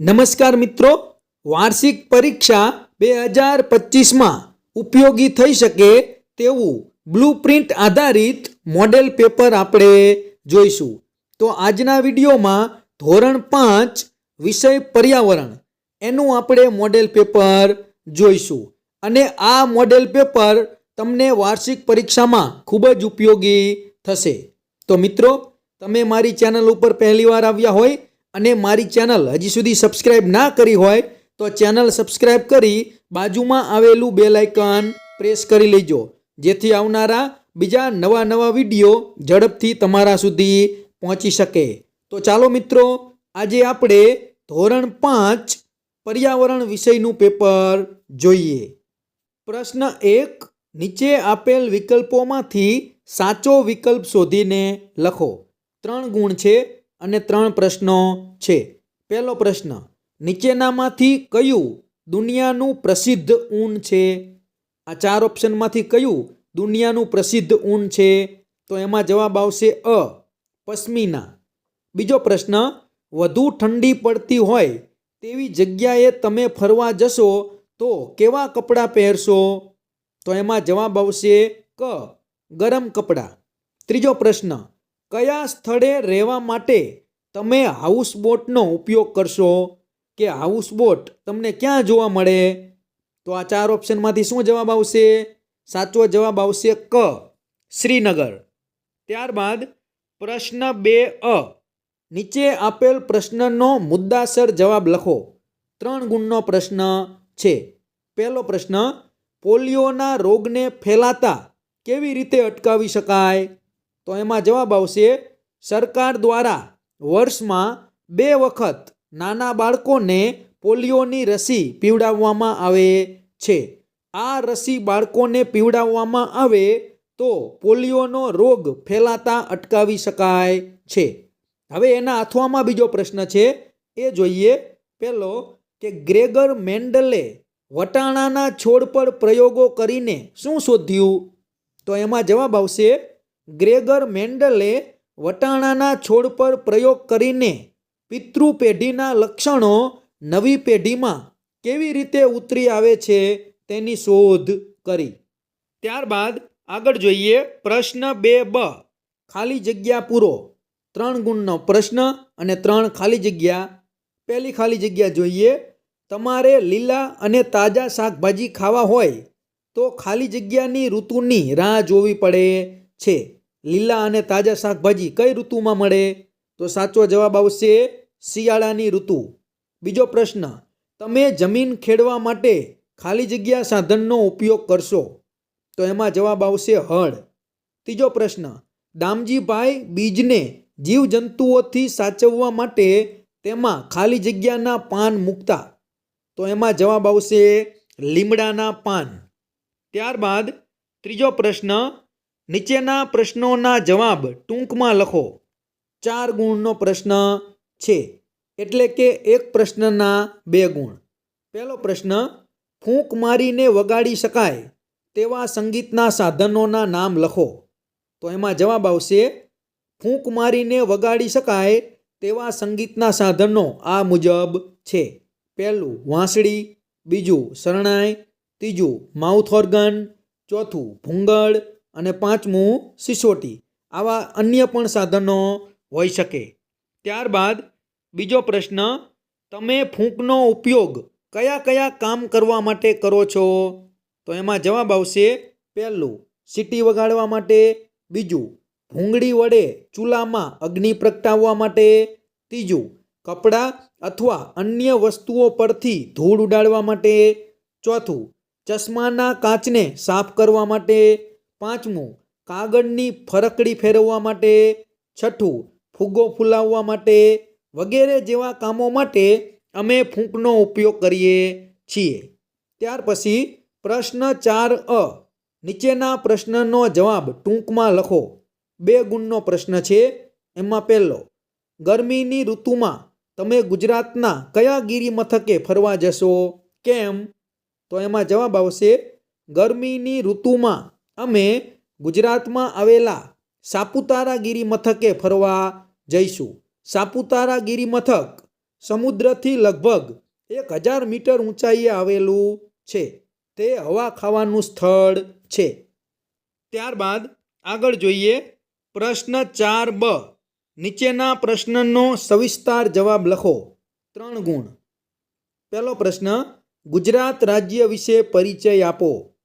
નમસ્કાર મિત્રો. વાર્ષિક પરીક્ષા બે હજાર પચીસમાં ઉપયોગી થઈ શકે તેવું બ્લુ પ્રિન્ટ આધારિત મોડેલ પેપર આપણે જોઈશું. તો આજના વિડીયોમાં ધોરણ પાંચ વિષય પર્યાવરણ એનું આપણે મોડેલ પેપર જોઈશું. અને આ મોડેલ પેપર તમને વાર્ષિક પરીક્ષામાં ખૂબ જ ઉપયોગી થશે. તો મિત્રો, તમે મારી ચેનલ ઉપર પહેલીવાર આવ્યા હોય અને મારી ચેનલ હજી સુધી સબસ્ક્રાઇબ ના કરી હોય તો ચેનલ સબસ્ક્રાઇબ કરી બાજુમાં આવેલું બેલ આઇકન પ્રેસ કરી લેજો. જેથી આવનારા બીજા નવા નવા વીડિયો ઝડપથી તમારા સુધી પહોંચી શકે. તો ચાલો મિત્રો, આજે આપણે ધોરણ પાંચ પર્યાવરણ વિષયનું પેપર જોઈએ. પ્રશ્ન એક, નીચે આપેલ વિકલ્પોમાંથી સાચો વિકલ્પ શોધીને લખો. ત્રણ ગુણ છે અને ત્રણ પ્રશ્નો છે. પહેલો પ્રશ્ન, નીચેનામાંથી કયું દુનિયાનું પ્રસિદ્ધ ઊન છે? આ ચાર ઓપ્શનમાંથી કયું દુનિયાનું પ્રસિદ્ધ ઊન છે? તો એમાં જવાબ આવશે અ, પશ્મિના. બીજો પ્રશ્ન, વધુ ઠંડી પડતી હોય તેવી જગ્યાએ તમે ફરવા જશો તો કેવા કપડાં પહેરશો? તો એમાં જવાબ આવશે ક, ગરમ કપડાં. ત્રીજો પ્રશ્ન કયા સ્થળે રહેવા માટે તમે હાઉસબોટનો ઉપયોગ કરશો? કે હાઉસબોટ તમને ક્યાં જોવા મળે? તો આ ચાર ઓપ્શનમાંથી શું જવાબ આવશે? સાચો જવાબ આવશે ક, શ્રીનગર. ત્યારબાદ પ્રશ્ન બે અ, નીચે આપેલ પ્રશ્નનો મુદ્દાસર જવાબ લખો. ત્રણ ગુણનો પ્રશ્ન છે. પહેલો પ્રશ્ન, પોલિયોના રોગને ફેલાતા કેવી રીતે અટકાવી શકાય? તો એમાં જવાબ આવશે, સરકાર દ્વારા વર્ષમાં બે વખત નાના બાળકોને પોલિયોની રસી પીવડાવવામાં આવે છે. આ રસી બાળકોને પીવડાવવામાં આવે તો પોલિયોનો રોગ ફેલાતા અટકાવી શકાય છે. હવે એના અથવામાં બીજો પ્રશ્ન છે, એ જોઈએ પેલો કે ગ્રેગર મેન્ડલે વટાણાના છોડ પર પ્રયોગો કરીને શું શોધ્યું? તો એમાં જવાબ આવશે ગ્રેગર મેન્ડલે વટાણાના છોડ પર પ્રયોગ કરીને પિતૃ પેઢીના લક્ષણો નવી પેઢીમાં કેવી રીતે ઉતરી આવે છે તેની શોધ કરી. ત્યારબાદ આગળ જોઈએ પ્રશ્ન બે બ. ખાલી જગ્યા પૂરો. ત્રણ ગુણનો પ્રશ્ન અને ત્રણ ખાલી જગ્યા. પહેલી ખાલી જગ્યા જોઈએ. તમારે લીલા અને તાજા શાકભાજી ખાવા હોય તો ખાલી જગ્યાની ઋતુની રાહ જોવી પડે છે. લીલા અને તાજા શાકભાજી કઈ ઋતુમાં મળે? તો સાચો જવાબ આવશે શિયાળાની ઋતુ. બીજો પ્રશ્ન, તમે જમીન ખેડવા માટે ખાલી જગ્યા સાધનનો ઉપયોગ કરશો? તો એમાં જવાબ આવશે હળ. ત્રીજો પ્રશ્ન, દામજીભાઈ બીજને જીવજંતુઓથી સાચવવા માટે તેમાં ખાલી જગ્યાના પાન મૂકતા? તો એમાં જવાબ આવશે લીમડાના પાન. ત્યારબાદ ત્રીજો પ્રશ્ન નીચેના પ્રશ્નોના જવાબ ટૂંકમાં લખો. ચાર ગુણનો પ્રશ્ન છે, એટલે કે એક પ્રશ્નના બે ગુણ. પહેલો પ્રશ્ન, ફૂંક મારીને વગાડી શકાય તેવા સંગીતના સાધનોના નામ લખો. તો એમાં જવાબ આવશે, ફૂંક મારીને વગાડી શકાય તેવા સંગીતના સાધનો આ મુજબ છે. પહેલું, વાંસળી, બીજું શરણાઈ, ત્રીજું માઉથ ઓર્ગન, ચોથું ભૂંગળ અને પાંચમું સિસોટી. આવા અન્ય પણ સાધનો હોઈ શકે. ત્યારબાદ બીજો પ્રશ્ન, તમે ફૂંકનો ઉપયોગ કયા કયા કામ કરવા માટે કરો છો? તો એમાં જવાબ આવશે પહેલું, સીટી વગાડવા માટે. બીજું, ભૂંગળી વડે ચૂલામાં અગ્નિ પ્રગટાવવા માટે. ત્રીજું, કપડાં અથવા અન્ય વસ્તુઓ પરથી ધૂળ ઉડાડવા માટે. ચોથું, ચશ્માના કાચને સાફ કરવા માટે. પાંચમું, કાગળની ફરકડી ફેરવવા માટે. છઠ્ઠું, ફુગ્ગો ફૂલાવવા માટે વગેરે જેવા કામો માટે અમે ફૂંકનો ઉપયોગ કરીએ છીએ. ત્યાર પછી પ્રશ્ન ચાર અ, નીચેના પ્રશ્નનો જવાબ ટૂંકમાં લખો. બે ગુણનો પ્રશ્ન છે, એમાં પહેલો, ગરમીની ઋતુમાં તમે ગુજરાતના કયા ગીરી મથકે ફરવા જશો? કેમ? તો એમાં જવાબ આવશે, ગરમીની ઋતુમાં અમે ગુજરાતમાં આવેલા સાપુતારા ગીરી મથકે ફરવા જઈશું. સાપુતારા ગીરી મથક સમુદ્રથી લગભગ એક હજાર મીટર ઊંચાઈએ આવેલું છે. તે હવા ખાવાનું સ્થળ છે. ત્યારબાદ આગળ જોઈએ પ્રશ્ન ચાર બ. નીચેના પ્રશ્નનો સવિસ્તાર જવાબ લખો. ત્રણ ગુણ. પહેલો પ્રશ્ન, ગુજરાત રાજ્ય વિશે પરિચય આપો.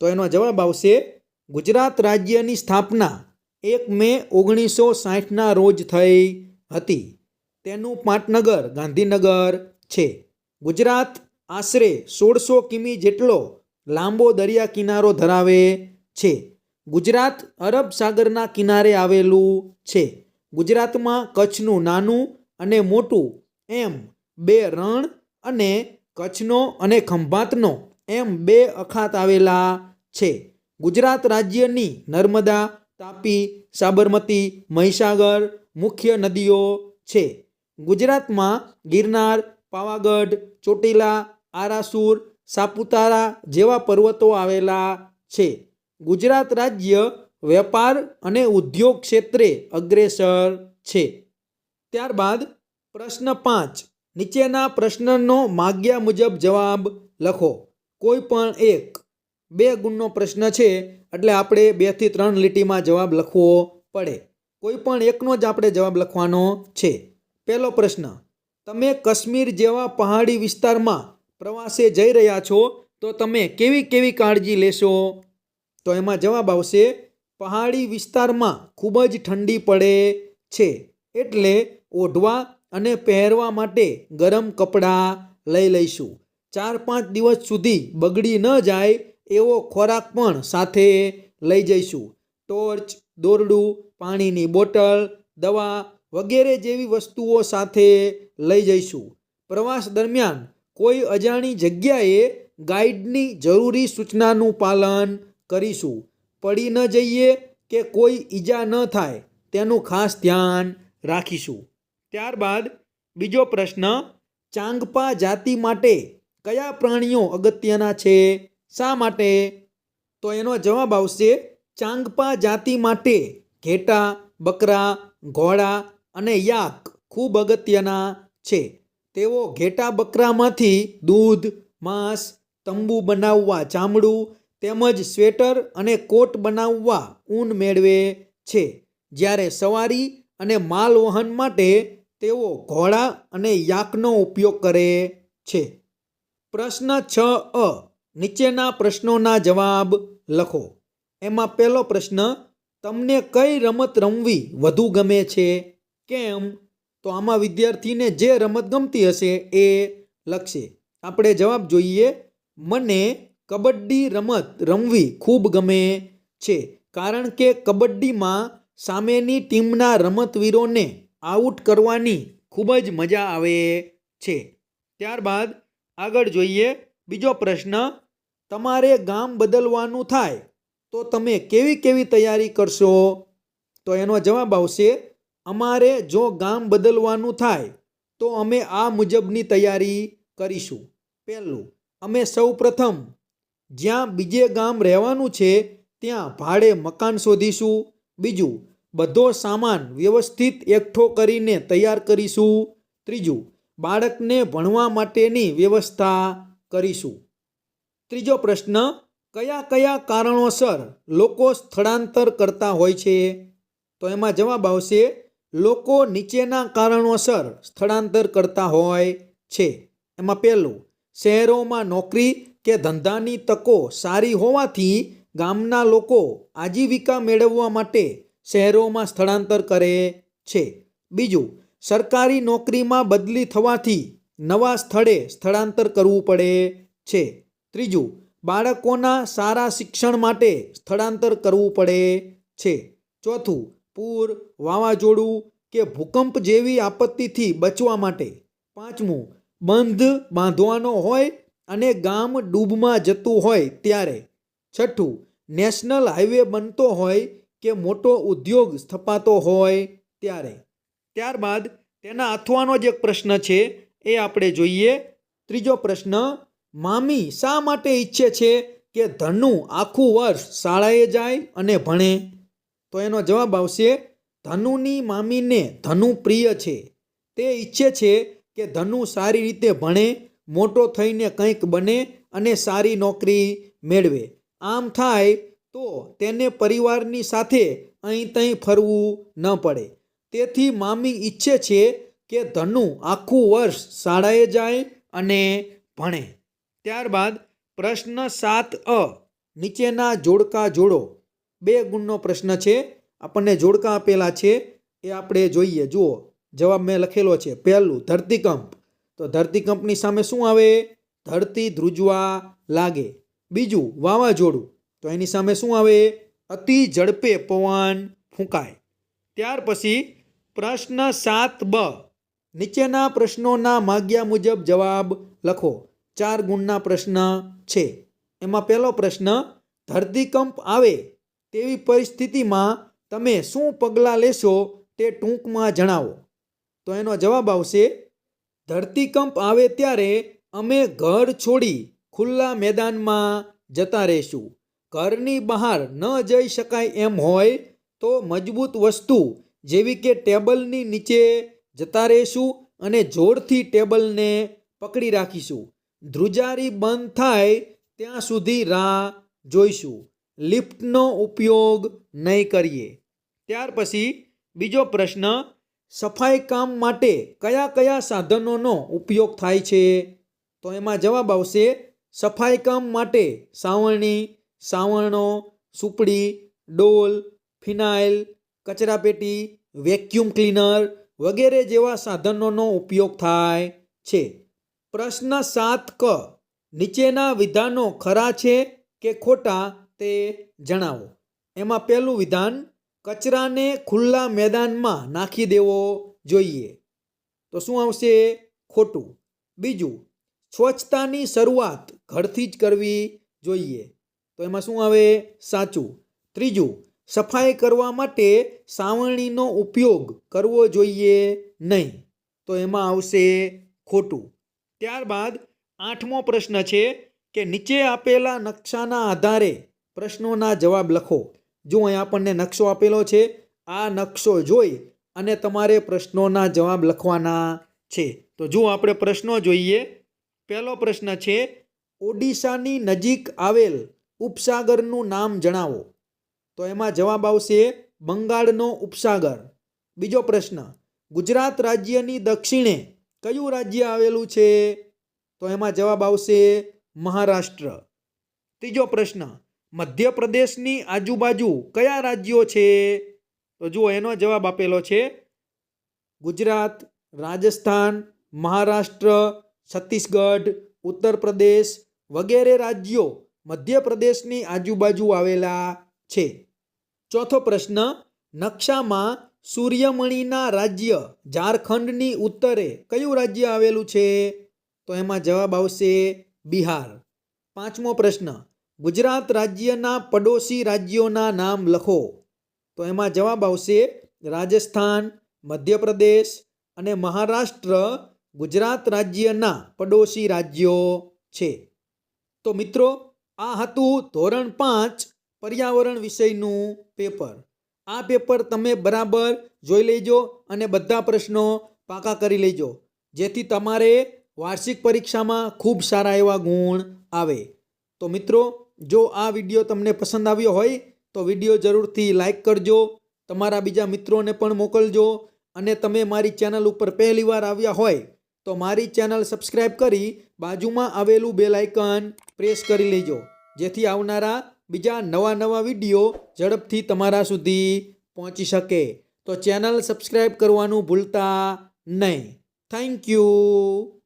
તો એનો જવાબ આવશે, ગુજરાત રાજ્યની સ્થાપના એક મે ઓગણીસો સાઠના રોજ થઈ હતી. તેનું પાટનગર ગાંધીનગર છે. ગુજરાત આશરે સોળસો કિમી જેટલો લાંબો દરિયા કિનારો ધરાવે છે. ગુજરાત અરબ સાગરના કિનારે આવેલું છે. ગુજરાતમાં કચ્છનું નાનું અને મોટું એમ બે રણ અને કચ્છનો અને ખંભાતનો એમ બે અખાત આવેલા છે. ગુજરાત રાજ્યની નર્મદા, તાપી, સાબરમતી, મહીસાગર મુખ્ય નદીઓ છે. ગુજરાતમાં ગિરનાર, પાવાગઢ, ચોટીલા, આરાસુર, સાપુતારા જેવા પર્વતો આવેલા છે. ગુજરાત રાજ્ય વેપાર અને ઉદ્યોગ ક્ષેત્રે અગ્રેસર છે. ત્યારબાદ પ્રશ્ન પાંચ. નીચેના પ્રશ્નનો માગ્યા મુજબ જવાબ લખો. કોઈ પણ એક બે ગુણનો પ્રશ્ન છે, એટલે આપણે બેથી ત્રણ લીટીમાં જવાબ લખવો પડે. કોઈ પણ એકનો જ આપણે જવાબ લખવાનો છે. પહેલો પ્રશ્ન, તમે કાશ્મીર જેવા પહાડી વિસ્તારમાં પ્રવાસે જઈ રહ્યા છો, તો તમે કેવી કેવી કાળજી લેશો? તો એમાં જવાબ આવશે, પહાડી વિસ્તારમાં ખૂબ જ ઠંડી પડે છે, એટલે ઓઢવા અને પહેરવા માટે ગરમ કપડાં લઈ લઈશું. ચાર પાંચ દિવસ સુધી બગડી ન જાય એવો ખોરાક પણ સાથે લઈ જઈશું. ટોર્ચ, દોરડું, પાણીની બોટલ, દવા વગેરે જેવી વસ્તુઓ સાથે લઈ જઈશું. પ્રવાસ દરમિયાન કોઈ અજાણી જગ્યાએ ગાઈડની જરૂરી સૂચનાનું પાલન કરીશું. પડી ન જઈએ કે કોઈ ઈજા ન થાય તેનું ખાસ ધ્યાન રાખીશું. ત્યારબાદ બીજો પ્રશ્ન, ચાંગપા જાતિ માટે કયા પ્રાણીઓ અગત્યના છે? શા માટે? તો એનો જવાબ આવશે ચાંગપા જાતિ માટે ઘેટા, બકરા, ઘોડા અને યાક ખૂબ અગત્યના છે. તેઓ ઘેટા બકરામાંથી દૂધ, માંસ, તંબુ બનાવવા ચામડું તેમજ સ્વેટર અને કોટ બનાવવા ઊન મેળવે છે. જ્યારે સવારી અને માલ વહન માટે તેઓ ઘોડા અને યાકનો ઉપયોગ કરે છે. પ્રશ્ન છ અ. નીચેના પ્રશ્નોના જવાબ લખો. એમાં પહેલો પ્રશ્ન, તમને કઈ રમત રમવી વધુ ગમે છે? કેમ? તો આમાં વિદ્યાર્થીને જે રમત ગમતી હશે એ લખશે. આપણે જવાબ જોઈએ, મને કબડ્ડી રમત રમવી ખૂબ ગમે છે, કારણ કે કબડ્ડીમાં સામેની ટીમના રમતવીરોને આઉટ કરવાની ખૂબ જ મજા આવે છે. ત્યારબાદ આગળ જોઈએ, બીજો પ્રશ્ન, તમારે ગામ બદલવાનું થાય તો તમે કેવી કેવી તૈયારી કરશો? તો એનો જવાબ આવશે, અમારે જો ગામ બદલવાનું થાય તો અમે આ મુજબની તૈયારી કરીશું. પહેલું, અમે સૌ પ્રથમ, જ્યાં બીજે ગામ રહેવાનું છે, ત્યાં ભાડે મકાન શોધીશું. બીજું, બધો સામાન વ્યવસ્થિત એકઠો કરીને તૈયાર કરીશું. ત્રીજું બાળકને ભણવા માટેની વ્યવસ્થા કરીશું. ત્રીજો પ્રશ્ન, કયા કયા કારણોસર લોકો સ્થળાંતર કરતા હોય છે? તો એમાં જવાબ આવશે, લોકો નીચેના કારણોસર સ્થળાંતર કરતા હોય છે. એમાં પહેલું, શહેરોમાં નોકરી કે ધંધાની તકો સારી હોવાથી ગામના લોકો આજીવિકા મેળવવા માટે શહેરોમાં સ્થળાંતર કરે છે. બીજું સરકારી નોકરીમાં બદલી થવાથી નવા સ્થળે સ્થળાંતર કરવું પડે છે. ત્રીજું, બાળકોના સારા શિક્ષણ માટે સ્થળાંતર કરવું પડે છે. ચોથું, પૂર, વાવાઝોડું કે ભૂકંપ જેવી આપત્તિથી બચવા માટે. પાંચમું, બંધ બાંધવાનો હોય અને ગામ ડૂબમાં જતું હોય ત્યારે. છઠ્ઠું, નેશનલ હાઈવે બનતો હોય કે મોટો ઉદ્યોગ સ્થપાતો હોય ત્યારે. ત્યારબાદ તેના અથવાનો જ પ્રશ્ન છે, એ આપણે જોઈએ. ત્રીજો પ્રશ્ન, મામી શા માટે ઈચ્છે છે કે ધનુ આખું વર્ષ શાળાએ જાય અને ભણે? તો એનો જવાબ આવશે, ધનુની મામીને ધનુ પ્રિય છે. તે ઈચ્છે છે કે ધનુ સારી રીતે ભણે, મોટો થઈને કંઈક બને અને સારી નોકરી મેળવે. આમ થાય તો તેને પરિવારની સાથે અહીં તહીં ફરવું ન પડે. તેથી મામી ઈચ્છે છે કે ધનુ આખું વર્ષ શાળાએ જાય અને ભણે. ત્યારબાદ પ્રશ્ન સાત અ, નીચેના જોડકા જોડો. બે ગુણનો પ્રશ્ન છે. આપણને જોડકા આપેલા છે. એ આપણે જોઈએ. જુઓ, જવાબ મેં લખેલો છે. પહેલું, ધરતીકંપ. તો ધરતીકંપની સામે શું આવે? ધરતી ધ્રુજવા લાગે. બીજું, વાવાઝોડું. તો એની સામે શું આવે? અતિ ઝડપે પવન ફૂંકાય. ત્યાર પછી પ્રશ્ન સાત બ. નીચેના પ્રશ્નોના માગ્યા મુજબ જવાબ લખો. ચાર ગુણના પ્રશ્ન છે. એમાં પહેલો પ્રશ્ન, ધરતીકંપ આવે તેવી પરિસ્થિતિમાં તમે શું પગલાં લેશો તે ટૂંકમાં જણાવો. તો એનો જવાબ આવશે, ધરતીકંપ આવે ત્યારે અમે ઘર છોડી ખુલ્લા મેદાનમાં જતા રહીશું. ઘરની બહાર ન જઈ શકાય એમ હોય તો મજબૂત વસ્તુ જેવી કે ટેબલની નીચે જતા રહીશું અને જોરથી ટેબલને પકડી રાખીશું. ધ્રુજારી બંધ થાય ત્યાં સુધી રાહ જોઈશું. લિફ્ટનો ઉપયોગ નહીં કરીએ. ત્યાર પછી બીજો પ્રશ્ન, સફાઈ કામ માટે કયા કયા સાધનોનો ઉપયોગ થાય છે? તો એમાં જવાબ આવશે, સફાઈ કામ માટે સાવરણી, સાવરણો, સુપડી, ડોલ, ફિનાઇલ કચરાપેટી વેક્યુમ ક્લીનર વગેરે જેવા સાધનોનો ઉપયોગ થાય છે. પ્રશ્ન સાત ક, નીચેના વિધાનો ખરા છે કે ખોટા તે જણાવો. એમાં પહેલું વિધાન, કચરાને ખુલ્લા મેદાનમાં નાખી દેવો જોઈએ. તો શું આવશે? ખોટું. બીજું, સ્વચ્છતાની શરૂઆત ઘરથી જ કરવી જોઈએ. તો એમાં શું આવે? સાચું. ત્રીજું સફાઈ કરવા માટે સાવરણીનો ઉપયોગ કરવો જોઈએ નહીં. તો એમાં આવશે ખોટું. ત્યારબાદ આઠમો પ્રશ્ન છે કે નીચે આપેલા નકશાના આધારે પ્રશ્નોના જવાબ લખો. જો અહીં આપણને નકશો આપેલો છે, આ નકશો જોઈ અને તમારે પ્રશ્નોના જવાબ લખવાના છે. તો જો આપણે પ્રશ્નો જોઈએ, પહેલો પ્રશ્ન છે, ઓડિશાની નજીક આવેલ ઉપસાગરનું નામ જણાવો. તો એમાં જવાબ આવશે બંગાળનો ઉપસાગર. બીજો પ્રશ્ન, ગુજરાત રાજ્યની દક્ષિણે કયું રાજ્ય આવેલું છે? તો એમાં જવાબ આવશે મહારાષ્ટ્ર. ત્રીજો પ્રશ્ન, મધ્યપ્રદેશની આજુબાજુ કયા રાજ્યો છે? તો જુઓ, એનો જવાબ આપેલો છે ગુજરાત, રાજસ્થાન, મહારાષ્ટ્ર, છત્તીસગઢ ઉત્તર પ્રદેશ વગેરે રાજ્યો મધ્યપ્રદેશની આજુબાજુ આવેલા છે. ચોથો પ્રશ્ન, નકશામાં સૂર્યમણીના રાજ્ય ઝારખંડની ઉત્તરે કયું રાજ્ય આવેલું છે? તો એમાં જવાબ આવશે બિહાર. પાંચમો પ્રશ્ન, ગુજરાત રાજ્યના પડોશી રાજ્યોના નામ લખો. તો એમાં જવાબ આવશે રાજસ્થાન, મધ્યપ્રદેશ અને મહારાષ્ટ્ર ગુજરાત રાજ્યના પડોશી રાજ્યો છે. તો મિત્રો, આ હતું ધોરણ પાંચ પર્યાવરણ વિષયનું પેપર. આ પેપર તમે બરાબર જોઈ લેજો અને બધા પ્રશ્નો પાકા કરી લેજો. જેથી તમારે વાર્ષિક પરીક્ષામાં ખૂબ સારા એવા ગુણ આવે. તો મિત્રો, જો આ વીડિયો તમને પસંદ આવ્યો હોય, તો વીડિયો જરૂરથી લાઈક કરજો, તમારા બીજા મિત્રોને પણ મોકલજો, અને તમે મારી ચેનલ ઉપર પહેલીવાર આવ્યા હોય, તો મારી ચેનલ સબસ્ક્રાઈબ કરી બાજુમાં આવેલું બેલ આઇકન પ્રેસ કરી લેજો. જેથી આવનારા બીજા નવા નવા વીડિયો ઝડપથી તમારા સુધી પહોંચી શકે. તો ચેનલ સબસ્ક્રાઈબ કરવાનું ભૂલતા નહીં. Thank you.